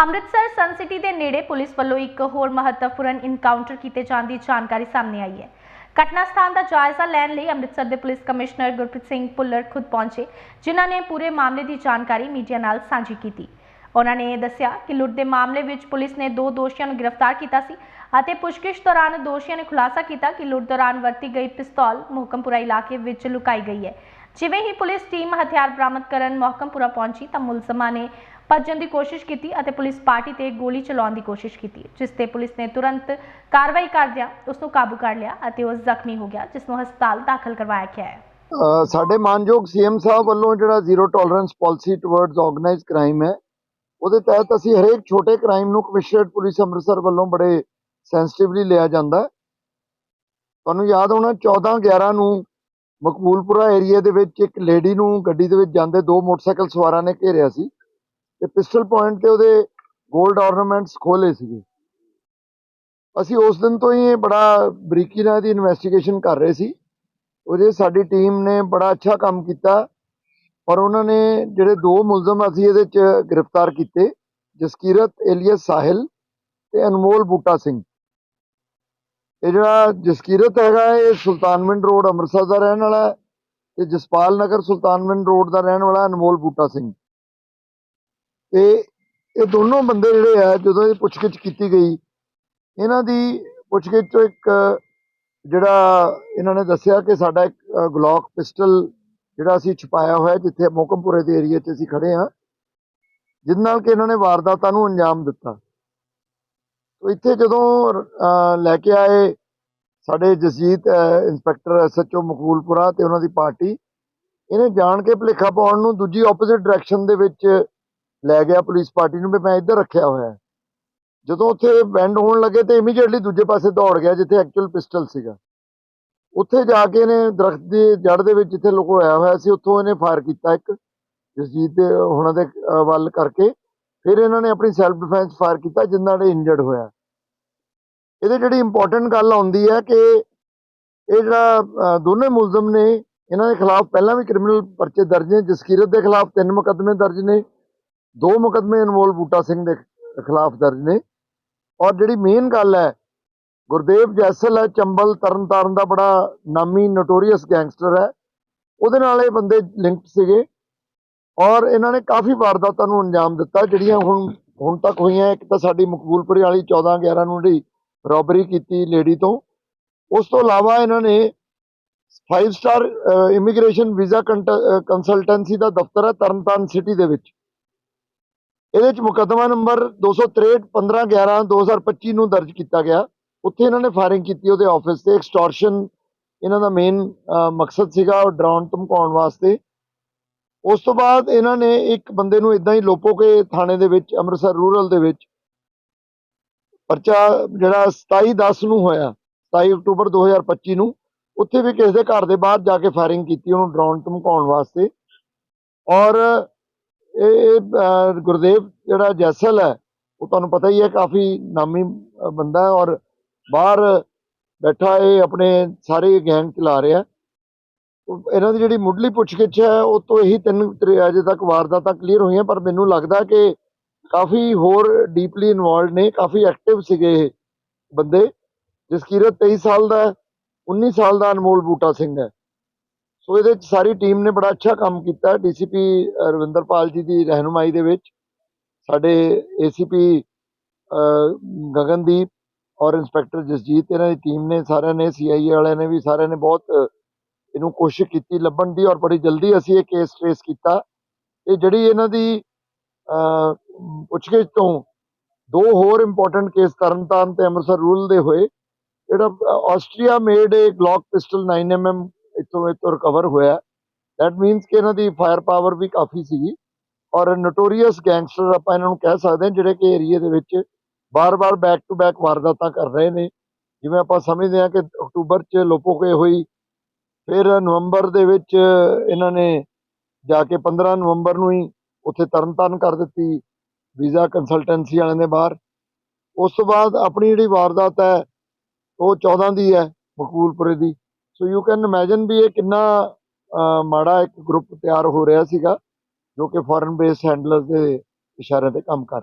ਅੰਮ੍ਰਿਤਸਰ ਸਨ city ਦੇ ਨੇੜੇ police ਵੱਲੋਂ ਇੱਕ ਹੋਰ ਮਹੱਤਵਪੂਰਨ ਇਨਕਾਊਂਟਰ ਕੀਤੇ ਜਾਣ ਦੀ ਜਾਣਕਾਰੀ ਸਾਹਮਣੇ ਆਈ ਹੈ। ਘਟਨਾ ਸਥਾਨ ਦਾ ਜਾਇਜ਼ਾ ਲੈਣ ਲਈ ਅੰਮ੍ਰਿਤਸਰ ਦੇ ਪੁਲਿਸ ਕਮਿਸ਼ਨਰ ਗੁਰਪ੍ਰੀਤ ਸਿੰਘ ਭੁੱਲਰ ਖੁਦ ਪਹੁੰਚੇ, ਜਿਨ੍ਹਾਂ ਨੇ ਪੂਰੇ ਮਾਮਲੇ ਦੀ ਜਾਣਕਾਰੀ ਮੀਡੀਆ ਨਾਲ ਸਾਂਝੀ ਕੀਤੀ। ਉਹਨਾਂ ਨੇ ਇਹ ਦੱਸਿਆ ਕਿ ਲੁੱਟ ਦੇ ਮਾਮਲੇ ਵਿੱਚ ਪੁਲਿਸ ਨੇ ਦੋ ਦੋਸ਼ੀਆਂ ਨੂੰ ਗ੍ਰਿਫਤਾਰ ਕੀਤਾ ਸੀ ਅਤੇ ਪੁੱਛਗਿੱਛ ਦੌਰਾਨ ਦੋਸ਼ੀਆਂ ਨੇ ਖੁਲਾਸਾ ਕੀਤਾ ਕਿ ਲੁੱਟ ਦੌਰਾਨ ਵਰਤੀ ਗਈ ਪਿਸਤੌਲ ਮੁਹਕਮਪੁਰਾ ਇਲਾਕੇ ਵਿੱਚ ਲੁਕਾਈ ਗਈ ਹੈ। ਜਿਵੇਂ ਹੀ ਪੁਲਿਸ ਟੀਮ ਹਥਿਆਰ ਬਰਾਮਦ ਕਰਨ ਮੁਹਕਮਪੁਰਾ ਪਹੁੰਚੀ ਤਾਂ ਮੁਲਜ਼ਮਾਂ ਨੇ ਭੱਜਣ ਦੀ ਕੋਸ਼ਿਸ਼ ਕੀਤੀ ਅਤੇ ਪੁਲਿਸ ਪਾਰਟੀ ਤੇ ਗੋਲੀ ਚਲਾਉਣ ਦੀ ਕੋਸ਼ਿਸ਼ ਕੀਤੀ, ਜਿਸ ਤੇ ਪੁਲਿਸ ਨੇ ਤੁਰੰਤ ਕਾਰਵਾਈ ਕਰਦਿਆਂ ਉਸ ਨੂੰ ਕਾਬੂ ਕਰ ਲਿਆ ਅਤੇ ਉਹ ਜ਼ਖਮੀ ਹੋ ਗਿਆ, ਜਿਸ ਨੂੰ ਹਸਪਤਾਲ ਦਾਖਲ ਕਰਵਾਇਆ ਗਿਆ ਹੈ ਸਾਡੇ ਮਾਨਯੋਗ ਸੀਐਮ ਸਾਹਿਬ ਵੱਲੋਂ ਜਿਹੜਾ zero tolerance policy towards organised crime ਹੈ, ਉਹਦੇ ਤਹਿਤ ਅਸੀਂ ਹਰੇਕ ਛੋਟੇ ਕ੍ਰਾਈਮ ਨੂੰ ਕਮਿਸ਼ਨਰੇਟ ਪੁਲਿਸ ਅੰਮ੍ਰਿਤਸਰ ਵੱਲੋਂ ਬੜੇ ਸੈਂਸਿਟਿਵਲੀ ਲਿਆ ਜਾਂਦਾ ਹੈ। ਤੁਹਾਨੂੰ ਯਾਦ ਹੋਣਾ 14 11 ਨੂੰ ਮਕਬੂਲਪੁਰਾ ਏਰੀਆ ਦੇ ਵਿੱਚ ਇੱਕ ਲੇਡੀ ਨੂੰ ਗੱਡੀ ਦੇ ਵਿੱਚ ਜਾਂਦੇ ਦੋ ਮੋਟਰਸਾਈਕਲ ਸਵਾਰਾਂ ਨੇ ਘੇਰਿਆ ਸੀ ਤੇ ਪਿਸਟਲ ਪੁਆਇੰਟ ਤੇ ਉਹਦੇ 골ਡ ornaments ਖੋਲੇ ਸੀਗੇ। ਅਸੀਂ ਉਸ ਦਿਨ ਤੋਂ ਹੀ ਬੜਾ ਬਰੀਕੀ ਨਾਲ ਇਹਦੀ ਇਨਵੈਸਟੀਗੇਸ਼ਨ ਕਰ ਰਹੇ ਸੀ। ਉਹਦੇ ਸਾਡੀ ਟੀਮ ਨੇ ਬੜਾ ਅੱਛਾ ਕੰਮ ਕੀਤਾ, ਪਰ ਉਹਨਾਂ ਨੇ ਜਿਹੜੇ ਦੋ ਮੁਲਜ਼ਮ ਅਸੀਂ ਇਹਦੇ ਚ ਗ੍ਰਿਫਤਾਰ ਕੀਤੇ, ਜਸਕੀਰਤ ਏਲੀਅਸ ਸਾਹਿਲ ਤੇ ਅਨਮੋਲ ਬੂਟਾ ਸਿੰਘ। ਇਹ ਜਿਹੜਾ ਜਸਕੀਰਤ ਹੈਗਾ ਇਹ ਸੁਲਤਾਨਵਿੰਡ ਰੋਡ ਅੰਮ੍ਰਿਤਸਰ ਦਾ ਰਹਿਣ ਵਾਲਾ ਹੈ ਤੇ ਜਸਪਾਲ ਨਗਰ ਸੁਲਤਾਨਵਿੰਡ ਰੋਡ ਦਾ ਰਹਿਣ ਵਾਲਾ ਅਨਮੋਲ ਬੂਟਾ ਸਿੰਘ। ਤੇ ਇਹ ਦੋਨੋਂ ਬੰਦੇ ਜਿਹੜੇ ਆ ਜਦੋਂ ਇਹ ਪੁੱਛਗਿੱਛ ਕੀਤੀ ਗਈ ਇਹਨਾਂ ਦੀ ਪੁੱਛਗਿੱਛ ਤੋਂ ਇੱਕ ਜਿਹੜਾ ਇਹਨਾਂ ਨੇ ਦੱਸਿਆ ਕਿ ਸਾਡਾ ਇੱਕ ਅ, ਗਲੌਕ ਪਿਸਟਲ ਜਿਹੜਾ ਅਸੀਂ ਛੁਪਾਇਆ ਹੋਇਆ ਜਿੱਥੇ ਮੋਕਮਪੁਰੇ ਦੇ ਏਰੀਆ 'ਚ ਅਸੀਂ ਖੜੇ ਹਾਂ ਜਿਸ ਨਾਲ ਕਿ ਇਹਨਾਂ ਨੇ ਵਾਰਦਾਤਾਂ ਨੂੰ ਅੰਜਾਮ ਦਿੱਤਾ। ਤੋ ਇੱਥੇ ਜਦੋਂ ਲੈ ਕੇ ਆਏ ਸਾਡੇ ਜਸਜੀਤ ਅ, ਇੰਸਪੈਕਟਰ ਐਸਐਚਓ ਮਕਬੂਲਪੁਰਾ ਤੇ ਉਹਨਾਂ ਦੀ ਪਾਰਟੀ ਇਹਨੇ ਜਾਣ ਕੇ ਭੁਲੇਖਾ ਪਾਉਣ ਨੂੰ ਦੂਜੀ ਆਪੋਜ਼ਿਟ ਡਾਇਰੈਕਸ਼ਨ ਦੇ ਵਿੱਚ ਲੈ ਗਿਆ ਪੁਲਿਸ ਪਾਰਟੀ ਨੂੰ ਵੀ ਮੈਂ ਇੱਧਰ ਰੱਖਿਆ ਹੋਇਆ। ਜਦੋਂ ਉੱਥੇ ਬੈਂਡ ਹੋਣ ਲੱਗੇ ਤੇ ਇਮੀਡੀਏਟਲੀ ਦੂਜੇ ਪਾਸੇ ਦੌੜ ਗਿਆ ਜਿੱਥੇ ਐਕਚੁਅਲ ਪਿਸਟਲ ਸੀਗਾ। ਉੱਥੇ ਜਾ ਕੇ ਇਹਨੇ ਦਰਖਤ ਦੀ ਜੜ ਦੇ ਵਿੱਚ ਜਿੱਥੇ ਲੁਕੋਇਆ ਹੋਇਆ ਸੀ ਉੱਥੋਂ ਇਹਨੇ ਫਾਇਰ ਕੀਤਾ ਇੱਕ ਜਸਜੀਤ ਦੇ ਹੁਣਾਂ ਦੇ ਵੱਲ ਕਰਕੇ। ਫਿਰ ਇਹਨਾਂ ਨੇ ਆਪਣੀ ਸੈਲਫ ਡਿਫੈਂਸ ਫਾਇਰ ਕੀਤਾ, ਜਿੰਨਾ ਨੇ ਇੰਜਰਡ ਹੋਇਆ। ਇਹਦੇ ਜਿਹੜੀ ਇੰਪੋਰਟੈਂਟ ਗੱਲ ਆਉਂਦੀ ਹੈ ਕਿ ਇਹ ਜਿਹੜਾ ਦੋਨੇ ਮੁਲਜ਼ਮ ਨੇ, ਇਹਨਾਂ ਦੇ ਖਿਲਾਫ ਪਹਿਲਾਂ ਵੀ ਕ੍ਰਿਮੀਨਲ ਪਰਚੇ ਦਰਜ ਨੇ, ਜਸਕੀਰਤ ਦੇ ਖਿਲਾਫ ਤਿੰਨ ਮੁਕੱਦਮੇ ਦਰਜ ਨੇ, ਦੋ ਮੁਕੱਦਮੇ ਅਨਮੋਲ ਬੂਟਾ ਸਿੰਘ ਦੇ ਖਿਲਾਫ ਦਰਜ ਨੇ। ਔਰ ਜਿਹੜੀ ਮੇਨ ਗੱਲ ਹੈ, ਗੁਰਦੇਵ ਜੈਸਲ ਹੈ, ਚੰਬਲ ਤਰਨਤਾਰਨ ਦਾ ਬੜਾ ਨਾਮੀ ਨੋਟੋਰੀਅਸ ਗੈਂਗਸਟਰ ਹੈ। ਉਹਦੇ ਨਾਲ ਇਹ ਬੰਦੇ ਲਿੰਕਡ ਸੀਗੇ। ਔਰ ਇਹਨਾਂ ਨੇ ਕਾਫੀ ਵਾਰਦਾਤਾਂ ਨੂੰ ਅੰਜਾਮ ਦਿੱਤਾ, ਜਿਹੜੀਆਂ ਹੁਣ ਹੁਣ ਤੱਕ ਹੋਈਆਂ, ਇੱਕ ਤਾਂ ਸਾਡੀ ਮਕਬੂਲਪੁਰੇ ਵਾਲੀ 14 11 ਨੂੰ ਜਿਹੜੀ ਰੋਬਰੀ ਕੀਤੀ ਲੇਡੀ ਤੋਂ। ਉਸ ਤੋਂ ਇਲਾਵਾ ਇਹਨਾਂ ਨੇ 5 ਸਟਾਰ ਇਮੀਗ੍ਰੇਸ਼ਨ ਵੀਜ਼ਾ ਕੰਸਲਟੈਂਸੀ ਦਾ ਦਫ਼ਤਰ ਹੈ ਤਰਨਤਾਰਨ ਸਿਟੀ ਦੇ ਵਿੱਚ। ਇਹਦੇ ਚ ਮੁਕੱਦਮਾ ਨੰਬਰ 263 15 11 2025 ਨੂੰ ਦਰਜ ਕੀਤਾ ਗਿਆ। ਉੱਥੇ ਇਹਨਾਂ ਨੇ ਫਾਇਰਿੰਗ ਕੀਤੀ ਉਹਦੇ ਆਫਿਸ ਤੇ ਐਕਸਟੋਰਸ਼ਨ ਇਹਨਾਂ ਦਾ ਮੇਨ ਮਕਸਦ ਸੀਗਾ ਉਹ ਡਰਾਉਣ ਧਮਕਾਉਣ ਵਾਸਤੇ। ਉਸ ਤੋਂ ਬਾਅਦ ਇਹਨਾਂ ਨੇ ਇੱਕ ਬੰਦੇ ਨੂੰ ਇਦਾਂ ਹੀ ਲੋਪੋ ਕੇ ਥਾਣੇ ਦੇ ਵਿੱਚ ਅੰਮ੍ਰਿਤਸਰ ਰੂਰਲ ਦੇ ਵਿੱਚ ਪਰਚਾ ਜਿਹੜਾ 27 10 ਨੂੰ ਹੋਇਆ 27 ਅਕਤੂਬਰ 2025 ਨੂੰ ਉੱਥੇ ਵੀ ਕਿਸੇ ਦੇ ਘਰ ਦੇ ਬਾਹਰ ਜਾ ਕੇ ਫਾਇਰਿੰਗ ਕੀਤੀ ਉਹਨੂੰ ਡਰਾਉਣ ਧਮਕਾਉਣ ਵਾਸਤੇ। ਔਰ ਇਹ ਇਹ, ਗੁਰਦੇਵ ਜਿਹੜਾ ਜੈਸਲ ਹੈ ਉਹ ਤੁਹਾਨੂੰ ਪਤਾ ਹੀ ਹੈ ਕਾਫੀ ਨਾਮੀ ਬੰਦਾ ਹੈ ਔਰ ਬਾਹਰ ਬੈਠਾ ਇਹ ਆਪਣੇ ਸਾਰੇ ਗੈਂਗ ਚਲਾ ਰਿਹਾ। ਇਹਨਾਂ ਦੀ ਜਿਹੜੀ ਮੁੱਢਲੀ ਪੁੱਛਗਿੱਛ ਹੈ, ਉਹ ਤੋਂ ਇਹੀ ਤਿੰਨ ਅਜੇ ਤੱਕ ਵਾਰਦਾਤਾਂ ਕਲੀਅਰ ਹੋਈਆਂ, ਪਰ ਮੈਨੂੰ ਲੱਗਦਾ ਕਿ ਕਾਫੀ ਹੋਰ ਡੀਪਲੀ ਇਨਵੋਲਡ ਨੇ, ਕਾਫੀ ਐਕਟਿਵ ਸੀਗੇ ਇਹ ਬੰਦੇ ਜਸਕੀਰਤ 23 ਸਾਲ ਦਾ ਹੈ 19 ਸਾਲ ਦਾ ਅਨਮੋਲ ਬੂਟਾ ਸਿੰਘ ਹੈ। ਸੋ ਇਹਦੇ ਚ ਸਾਰੀ ਟੀਮ ਨੇ ਬੜਾ ਅੱਛਾ ਕੰਮ ਕੀਤਾ ਡੀਸੀਪੀ ਰਵਿੰਦਰਪਾਲ ਜੀ ਦੀ ਰਹਿਨੁਮਾਈ ਦੇ ਵਿੱਚ, ਸਾਡੇ ਏਸੀਪੀ ਗਗਨਦੀਪ ਔਰ ਇੰਸਪੈਕਟਰ ਜਸਜੀਤ, ਇਹਨਾਂ ਦੀ ਟੀਮ ਨੇ ਸਾਰਿਆਂ ਨੇ ਸੀਆਈਏ ਵਾਲਿਆਂ ਨੇ ਵੀ ਸਾਰਿਆਂ ਨੇ ਬਹੁਤ ਇਹਨੂੰ ਕੋਸ਼ਿਸ਼ ਕੀਤੀ, ਲੱਭਣ ਦੀ ਔਰ ਬੜੀ ਜਲਦੀ ਅਸੀਂ ਇਹ ਕੇਸ ਟ੍ਰੇਸ ਕੀਤਾ। ਇਹ ਜਿਹੜੀ ਇਹਨਾਂ ਦੀ ਪੁੱਛਗਿੱਛ ਤੋਂ ਦੋ ਹੋਰ ਇੰਪੋਰਟੈਂਟ ਕੇਸ ਤਰਨਤਾਰਨ ਤੇ ਅੰਮ੍ਰਿਤਸਰ ਰੂਰਲ ਦੇ ਹੋਏ, ਜਿਹੜਾ Austria made a Glock pistol 9mm ਇੱਥੋਂ ਇੱਥੋਂ ਰਿਕਵਰ ਹੋਇਆ। ਦੈਟ ਮੀਨਸ ਕਿ ਇਹਨਾਂ ਦੀ ਫਾਇਰ ਪਾਵਰ ਵੀ ਕਾਫੀ ਸੀਗੀ। ਔਰ ਨੋਟੋਰੀਅਸ ਗੈਂਗਸਟਰ ਆਪਾਂ ਇਹਨਾਂ ਨੂੰ ਕਹਿ ਸਕਦੇ ਹਾਂ, ਜਿਹੜੇ ਕਿ ਏਰੀਏ ਦੇ ਵਿੱਚ ਬਾਰ-ਬਾਰ ਬੈਕ ਟੂ ਬੈਕ ਵਾਰਦਾਤਾਂ ਕਰ ਰਹੇ ਨੇ। ਜਿਵੇਂ ਆਪਾਂ ਸਮਝਦੇ ਹਾਂ ਕਿ ਅਕਤੂਬਰ 'ਚ ਲੋਪੋਕੇ ਹੋਈ ਫਿਰ ਨਵੰਬਰ ਦੇ ਵਿੱਚ ਇਹਨਾਂ ਨੇ ਜਾ ਕੇ 15 ਨਵੰਬਰ ਨੂੰ ਹੀ ਉੱਥੇ ਤਰਨਤਾਰਨ ਕਰ ਦਿੱਤੀ, ਵੀਜ਼ਾ ਕੰਸਲਟੈਂਸੀ ਵਾਲਿਆਂ ਦੇ ਬਾਹਰ। ਉਸ ਤੋਂ ਬਾਅਦ ਆਪਣੀ ਜਿਹੜੀ ਵਾਰਦਾਤ ਹੈ, ਉਹ 14 ਦੀ ਹੈ, ਮਕਬੂਲਪੁਰੇ ਦੀ। ਸੋ ਯੂ ਕੈਨ ਇਮੇਜਿਨ ਵੀ ਇਹ ਕਿੰਨਾ ਮਾੜਾ ਇੱਕ ਗਰੁੱਪ ਤਿਆਰ ਹੋ ਰਿਹਾ ਸੀਗਾ, ਜੋ ਕਿ ਫੋਰਨ ਬੇਸ ਹੈਂਡਲਰਸ ਦੇ ਇਸ਼ਾਰੇ ਤੇ ਕੰਮ ਕਰ